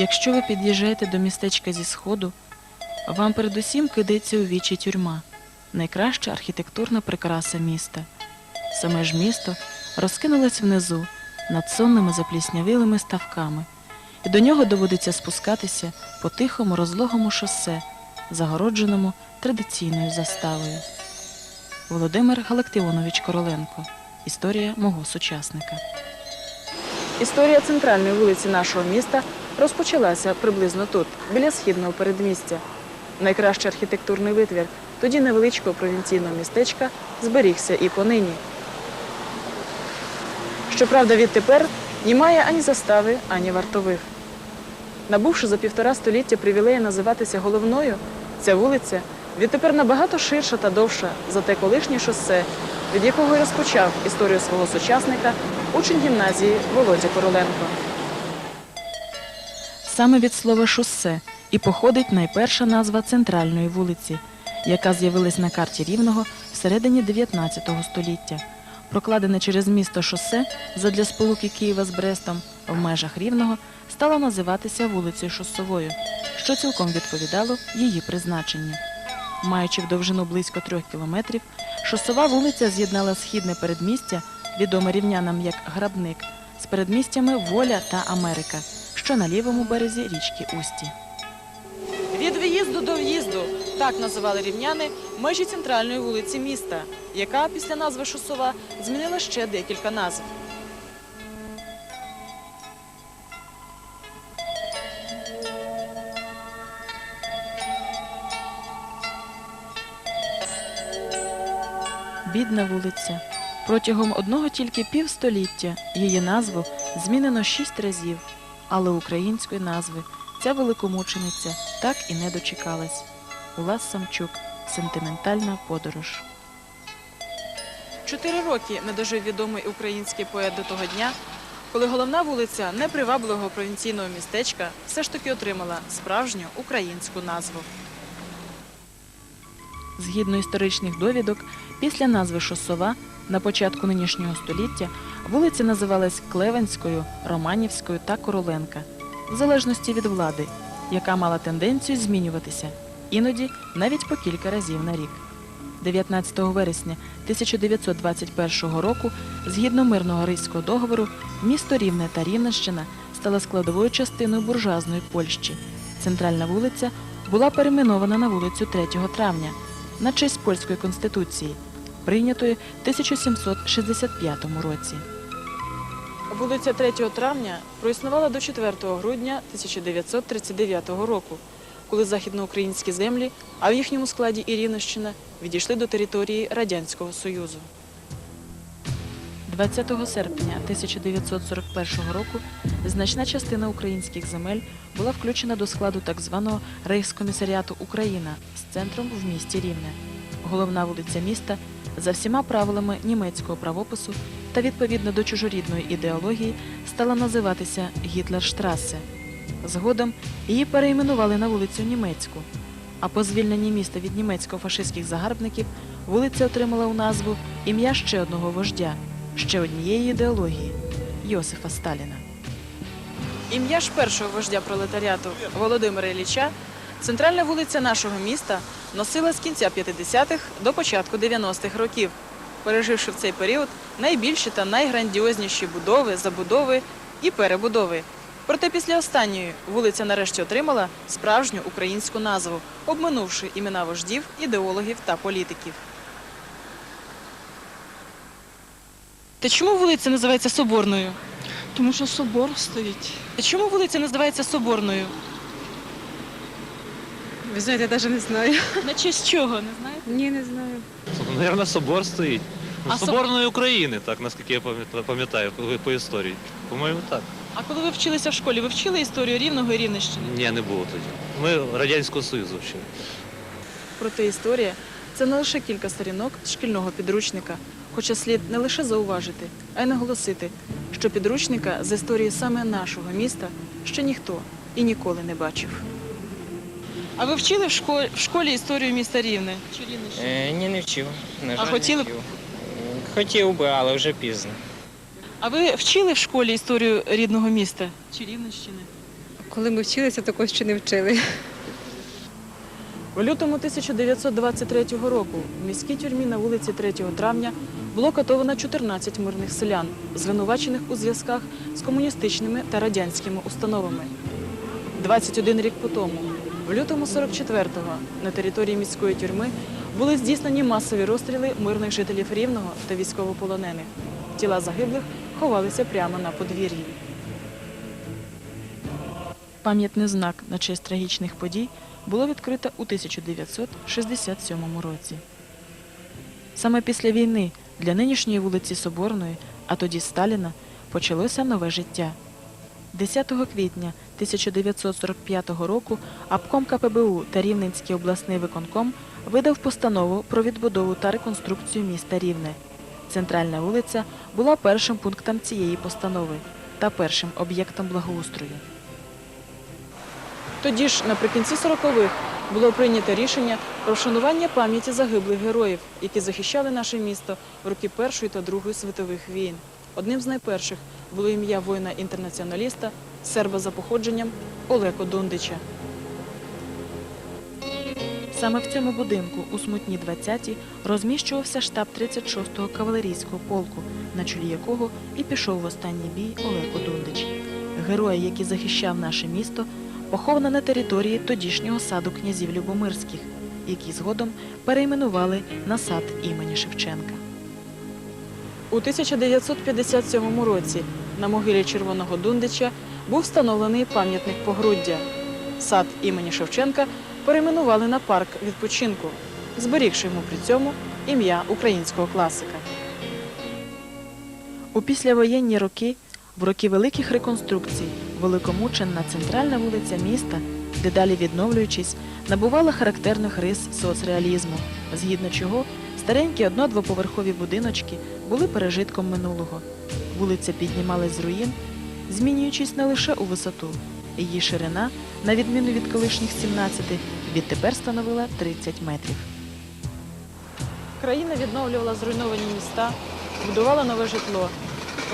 Якщо ви під'їжджаєте до містечка зі сходу, вам передусім кидається у вічі тюрма, найкраща архітектурна прикраса міста. Саме ж місто розкинулось внизу над сонними запліснявілими ставками, і до нього доводиться спускатися по тихому розлогому шосе, загородженому традиційною заставою. Володимир Галактіонович Короленко. Історія мого сучасника. Історія центральної вулиці нашого міста розпочалася приблизно тут, біля східного передмістя. Найкращий архітектурний витвір тоді невеличкого провінційного містечка зберігся і понині. Щоправда, відтепер немає ані застави, ані вартових. Набувши за півтора століття привілея називатися головною, ця вулиця відтепер набагато ширша та довша за те колишнє шосе, від якого й розпочав історію свого сучасника учень гімназії Володя Короленко. Саме від слова шосе і походить найперша назва центральної вулиці, яка з'явилась на карті Рівного всередині 19 століття. Прокладене через місто шосе задля сполуки Києва з Брестом в межах Рівного стало називатися вулицею Шосовою, що цілком відповідало її призначенню. Маючи в довжину близько трьох кілометрів, шосова вулиця з'єднала східне передмістя, відоме рівнянам як Грабник, з передмістями Воля та Америка, що на лівому березі річки Усті. Від в'їзду до в'їзду так називали рівняни межі центральної вулиці міста, яка після назви Шосова змінила ще декілька назв. Бідна вулиця. Протягом одного тільки півстоліття її назву змінено шість разів, але української назви ця великомучениця так і не дочекалась. Улас Самчук. Сентиментальна подорож. Чотири роки не дожив відомий український поет до того дня, коли головна вулиця непривабливого провінційного містечка все ж таки отримала справжню українську назву. Згідно історичних довідок, після назви Шосова на початку нинішнього століття вулиця називалась Клевенською, Романівською та Короленка, в залежності від влади, яка мала тенденцію змінюватися, іноді навіть по кілька разів на рік. 19 вересня 1921 року, згідно мирного Ризького договору, місто Рівне та Рівненщина стала складовою частиною буржуазної Польщі. Центральна вулиця була перейменована на вулицю 3 травня на честь польської конституції, прийнятої в 1765 році. Вулиця 3 травня проіснувала до 4 грудня 1939 року, коли західноукраїнські землі, а в їхньому складі і Рівненщина, відійшли до території Радянського Союзу. 20 серпня 1941 року значна частина українських земель була включена до складу так званого Рейхскомісаріату Україна з центром в місті Рівне. Головна вулиця міста за всіма правилами німецького правопису та відповідно до чужорідної ідеології стала називатися Гітлерштрасе. Згодом її перейменували на вулицю Німецьку. А по звільненні міста від німецько-фашистських загарбників вулиця отримала у назву ім'я ще одного вождя, ще однієї ідеології Йосифа Сталіна. Ім'я ж першого вождя пролетаріату Володимира Ілліча центральна вулиця нашого міста носила з кінця 50-х до початку 90-х років, переживши в цей період найбільші та найграндіозніші будови, забудови і перебудови. Проте після останньої вулиця нарешті отримала справжню українську назву, обминувши імена вождів, ідеологів та політиків. Та чому вулиця називається Соборною? Тому що собор стоїть. Та чому вулиця називається Соборною? Ви знаєте, я навіть не знаю. На честь чого, не знаєте? Ні, не знаю. Наверное, собор стоїть. Ну, А соб- Соборної України, так, наскільки я пам'ят- пам'ятаю по- по історії. По-моєму, так. А коли ви вчилися в школі, ви вчили історію Рівного і Рівненщини? Ні, не було тоді. Ми Радянського Союзу вчили. Проте історія це не лише кілька сторінок з шкільного підручника, хоча слід не лише зауважити, а й наголосити, що підручника з історії саме нашого міста ще ніхто і ніколи не бачив. А ви вчили в школі, в школі історію міста Рівне? Чи? Е, ні, не вчив. На жаль, хотіли б? не вчив. Хотів би, але вже пізно. А ви вчили в школі історію рідного міста? Чи Рівненщини? Коли ми вчилися, такого ще не вчили. У лютому 1923 року в міській тюрмі на вулиці 3 травня було катовано 14 мирних селян, звинувачених у зв'язках з комуністичними та радянськими установами. 21 рік по тому, в лютому 44-го, на території міської тюрми були здійснені масові розстріли мирних жителів Рівного та військовополонених. Тіла загиблих ховалися прямо на подвір'ї. Пам'ятний знак на честь трагічних подій було відкрито у 1967 році. Саме після війни для нинішньої вулиці Соборної, а тоді Сталіна, почалося нове життя. 10 квітня 1945 року обком КПБУ та Рівненський обласний виконком видав постанову про відбудову та реконструкцію міста Рівне. Центральна вулиця була першим пунктом цієї постанови та першим об'єктом благоустрою. Тоді ж, наприкінці 40-х, було прийнято рішення про вшанування пам'яті загиблих героїв, які захищали наше місто в роки Першої та Другої світових війн. Одним з найперших було ім'я воїна-інтернаціоналіста, серба за походженням Олеко Дундича. Саме в цьому будинку у смутні 20-ті розміщувався штаб 36-го кавалерійського полку, на чолі якого і пішов в останній бій Олеко Дундич. Герой, який захищав наше місто, поховано на території тодішнього саду князів Любомирських, який згодом перейменували на сад імені Шевченка. У 1957 році на могилі Червоного Дундича був встановлений пам'ятник погруддя. Сад імені Шевченка перейменували на парк відпочинку, зберігши йому при цьому ім'я українського класика. У післявоєнні роки, в роки великих реконструкцій, великомученна центральна вулиця міста, дедалі відновлюючись, набувала характерних рис соцреалізму, згідно чого старенькі одно-двоповерхові будиночки були пережитком минулого. Вулиця піднімалась з руїн, змінюючись не лише у висоту. Її ширина, на відміну від колишніх 17, відтепер становила 30 метрів. Країна відновлювала зруйновані міста, будувала нове житло,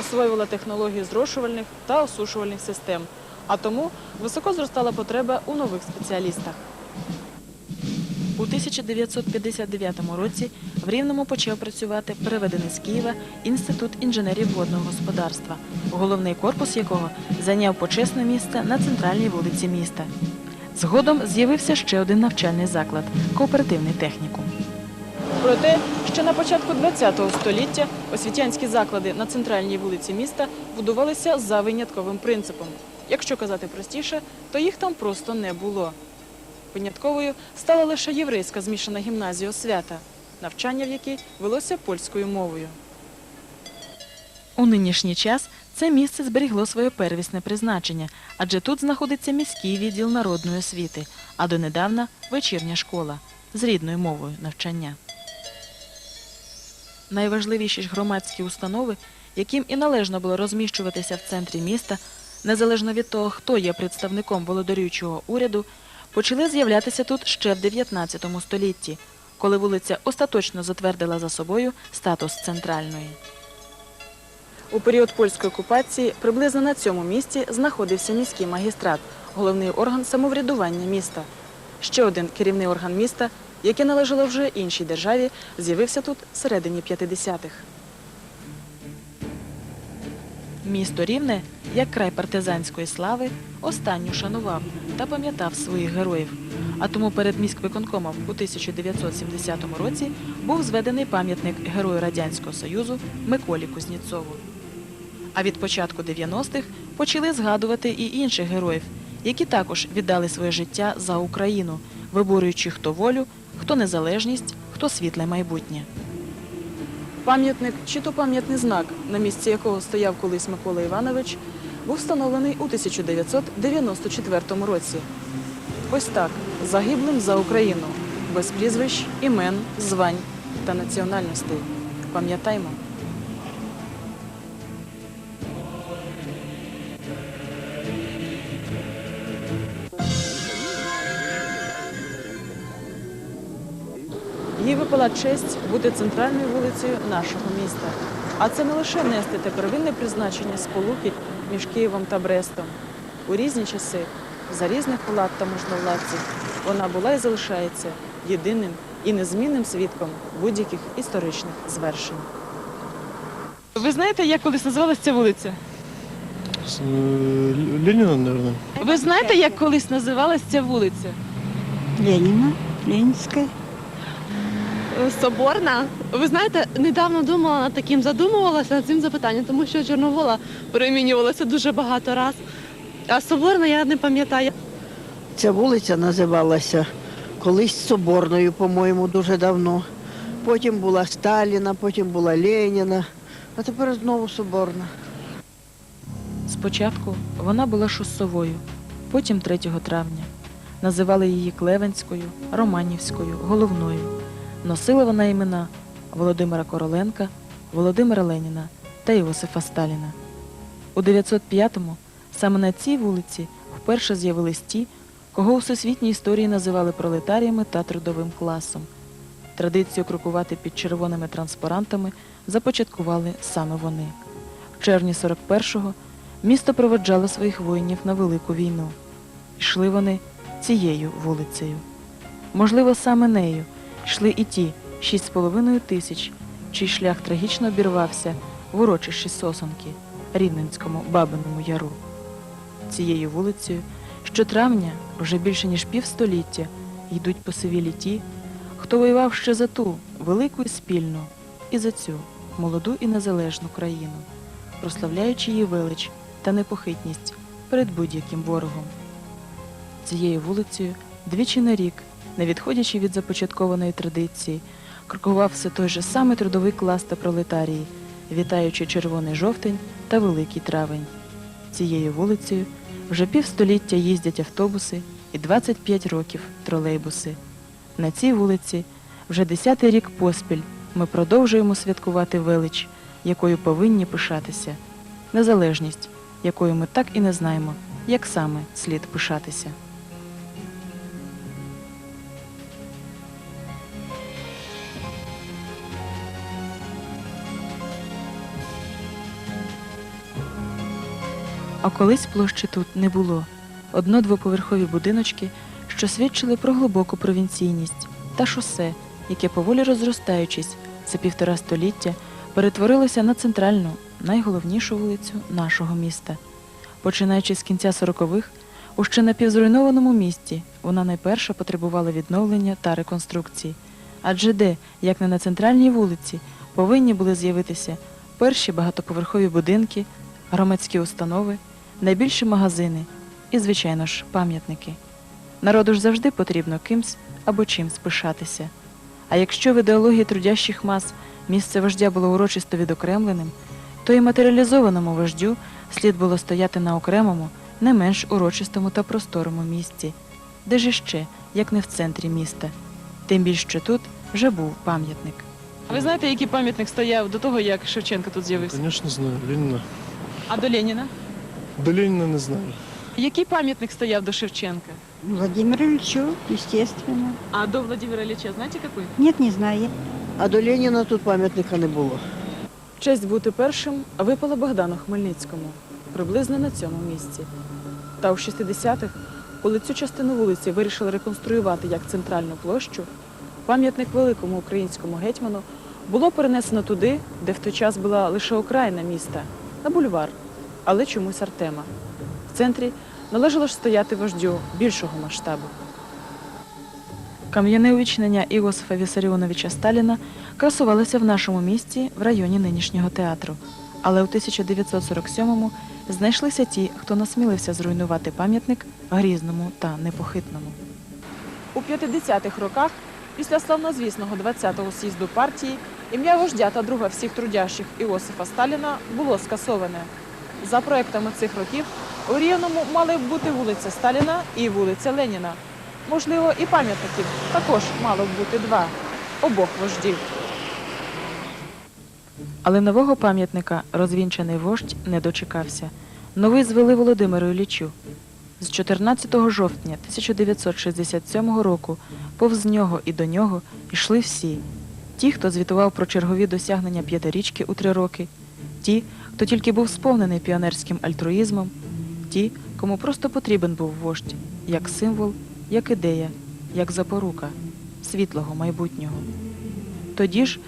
освоювала технології зрошувальних та осушувальних систем, а тому високо зростала потреба у нових спеціалістах. У 1959 році в Рівному почав працювати переведений з Києва Інститут інженерів водного господарства, головний корпус якого зайняв почесне місце на центральній вулиці міста. Згодом з'явився ще один навчальний заклад кооперативний технікум. Проте, ще на початку ХХ століття освітянські заклади на центральній вулиці міста будувалися за винятковим принципом. Якщо казати простіше, то їх там просто не було. Винятковою стала лише єврейська змішана гімназія освята, навчання в якій велося польською мовою. У нинішній час це місце зберігло своє первісне призначення, адже тут знаходиться міський відділ народної освіти, а донедавна вечірня школа з рідною мовою навчання. Найважливіші ж громадські установи, яким і належно було розміщуватися в центрі міста, незалежно від того, хто є представником володарюючого уряду, почали з'являтися тут ще в 19 столітті, коли вулиця остаточно затвердила за собою статус центральної. У період польської окупації приблизно на цьому місці знаходився міський магістрат, головний орган самоврядування міста. Ще один керівний орган міста, яке належало вже іншій державі, з'явився тут всередині 50-х. Місто Рівне, як край партизанської слави, останню шанував та пам'ятав своїх героїв. А тому перед міськвиконкомом у 1970 році був зведений пам'ятник Герою Радянського Союзу Миколі Кузнєцову. А від початку 90-х почали згадувати і інших героїв, які також віддали своє життя за Україну, виборюючи хто волю, хто незалежність, хто світле майбутнє. Пам'ятник чи то пам'ятний знак, на місці якого стояв колись Микола Іванович, був встановлений у 1994 році. Ось так, загиблим за Україну, без прізвищ, імен, звань та національностей. Пам'ятаймо. Випала честь бути центральною вулицею нашого міста. А це не лише нести те первинне призначення сполуки між Києвом та Брестом. У різні часи за різних влад та можновладців, вона була і залишається єдиним і незмінним свідком будь-яких історичних звершень. Ви знаєте, як колись називалася ця вулиця? С, э, Ленина, наверное. Ви знаєте, як колись називалася ця вулиця? Леніна, Ленінська. Соборна. Ви знаєте, недавно думала над таким, задумувалася над цим запитанням, тому що Чорновола перемінювалася дуже багато разів. А Соборна я не пам'ятаю. Ця вулиця називалася колись Соборною, по-моєму, дуже давно. Потім була Сталіна, потім була Леніна, а тепер знову Соборна. Спочатку вона була шосовою, потім 3 травня. Називали її Клевенською, Романівською, Головною. Носила вона імена Володимира Короленка, Володимира Леніна та Іосифа Сталіна. У 905-му саме на цій вулиці вперше з'явились ті, кого у всесвітній історії називали пролетаріями та трудовим класом. Традицію крокувати під червоними транспарантами започаткували саме вони. В червні 41-го місто проведжало своїх воїнів на велику війну. Йшли вони цією вулицею. Можливо, саме нею йшли і ті шість з половиною тисяч, чий шлях трагічно обірвався в урочищі Сосонки, Рівненському Бабиному Яру. Цією вулицею щотравня, вже більше ніж півстоліття, йдуть посивілі ті, хто воював ще за ту велику і спільну, і за цю молоду і незалежну країну, прославляючи її велич та непохитність перед будь-яким ворогом. Цією вулицею двічі на рік, не відходячи від започаткованої традиції, крокував все той же самий трудовий клас та пролетарії, вітаючи червоний жовтень та великий травень. Цією вулицею вже півстоліття їздять автобуси і 25 років тролейбуси. На цій вулиці вже десятий рік поспіль ми продовжуємо святкувати велич, якою повинні пишатися, незалежність, якою ми так і не знаємо, як саме слід пишатися. А колись площі тут не було. Одно-двоповерхові будиночки, що свідчили про глибоку провінційність, та шосе, яке поволі розростаючись за півтора століття, перетворилося на центральну, найголовнішу вулицю нашого міста. Починаючи з кінця сорокових, у ще напівзруйнованому місті вона найперше потребувала відновлення та реконструкції. Адже де, як не на центральній вулиці, повинні були з'явитися перші багатоповерхові будинки, громадські установи, найбільші магазини і, звичайно ж, пам'ятники. Народу ж завжди потрібно кимсь або чимсь пишатися. А якщо в ідеології трудящих мас місце вождя було урочисто відокремленим, то і матеріалізованому вождю слід було стояти на окремому, не менш урочистому та просторому місці, де ж іще, як не в центрі міста. Тим більше що тут вже був пам'ятник. А Ви знаєте, який пам'ятник стояв до того, як Шевченко тут з'явився? Конечно, знаю. Ленина. А до Леніна? До Ленина не знаю. Який пам'ятник стояв до Шевченка? Владимир Ильичу, естественно. А до Владимира Ильича, знаєте який? Нет, не знаю. А до Леніна тут пам'ятника не було. Честь бути першим випала Богдану Хмельницькому приблизно на цьому місці. Та у 60-х, коли цю частину вулиці вирішили реконструювати як центральну площу, пам'ятник великому українському гетьману було перенесено туди, де в той час була лише окраїна міста, на бульвар, але чомусь Артема. В центрі належало ж стояти вождю більшого масштабу. Кам'яне увічнення Іосифа Вісаріоновича Сталіна красувалося в нашому місті в районі нинішнього театру. Але у 1947-му знайшлися ті, хто насмілився зруйнувати пам'ятник грізному та непохитному. У 50-х роках, після славнозвісного 20-го з'їзду партії, ім'я вождя та друга всіх трудящих Іосифа Сталіна було скасоване. За проектами цих років у Рівному мали б бути вулиця Сталіна і вулиця Леніна. Можливо, і пам'ятників також мало б бути два обох вождів. Але нового пам'ятника розвінчаний вождь не дочекався. Новий звели Володимиру Іллічу. З 14 жовтня 1967 року повз нього і до нього йшли всі. Ті, хто звітував про чергові досягнення п'ятирічки у три роки, ті, хто тільки був сповнений піонерським альтруїзмом, ті, кому просто потрібен був вождь, як символ, як ідея, як запорука світлого майбутнього. Тоді ж,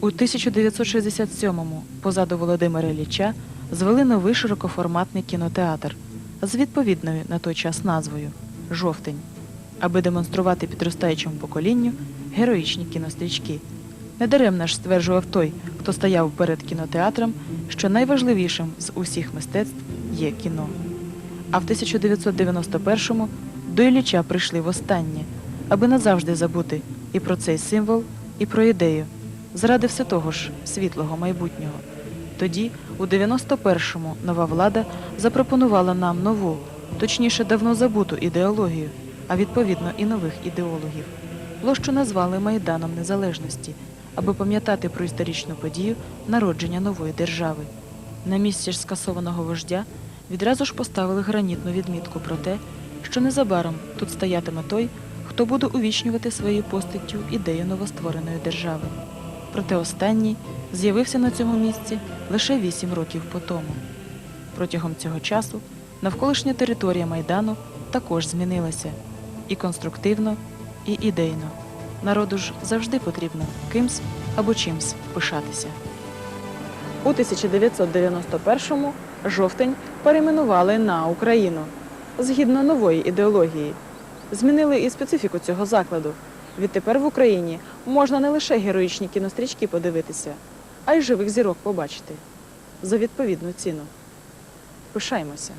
у 1967-му, позаду Володимира Ілліча, звели новий широкоформатний кінотеатр з відповідною на той час назвою Жовтень, аби демонструвати підростаючому поколінню героїчні кінострічки. Недаремно ж стверджував той, хто стояв перед кінотеатром, що найважливішим з усіх мистецтв є кіно. А в 1991-му до Ілліча прийшли востаннє, аби назавжди забути і про цей символ, і про ідею, заради все того ж світлого майбутнього. Тоді, у 91-му, нова влада запропонувала нам нову, точніше, давно забуту ідеологію, а відповідно і нових ідеологів. Площу назвали Майданом Незалежності, аби пам'ятати про історичну подію народження нової держави. На місці ж скасованого вождя відразу ж поставили гранітну відмітку про те, що незабаром тут стоятиме той, хто буде увічнювати своєю постаттю ідею новоствореної держави. Проте останній з'явився на цьому місці лише вісім років по тому. Протягом цього часу навколишня територія Майдану також змінилася і конструктивно, і ідейно. Народу ж завжди потрібно кимсь або чимсь пишатися. У 1991-му жовтень перейменували на Україну згідно нової ідеології. Змінили і специфіку цього закладу. Відтепер в Україні можна не лише героїчні кінострічки подивитися, а й живих зірок побачити за відповідну ціну. Пишаймося.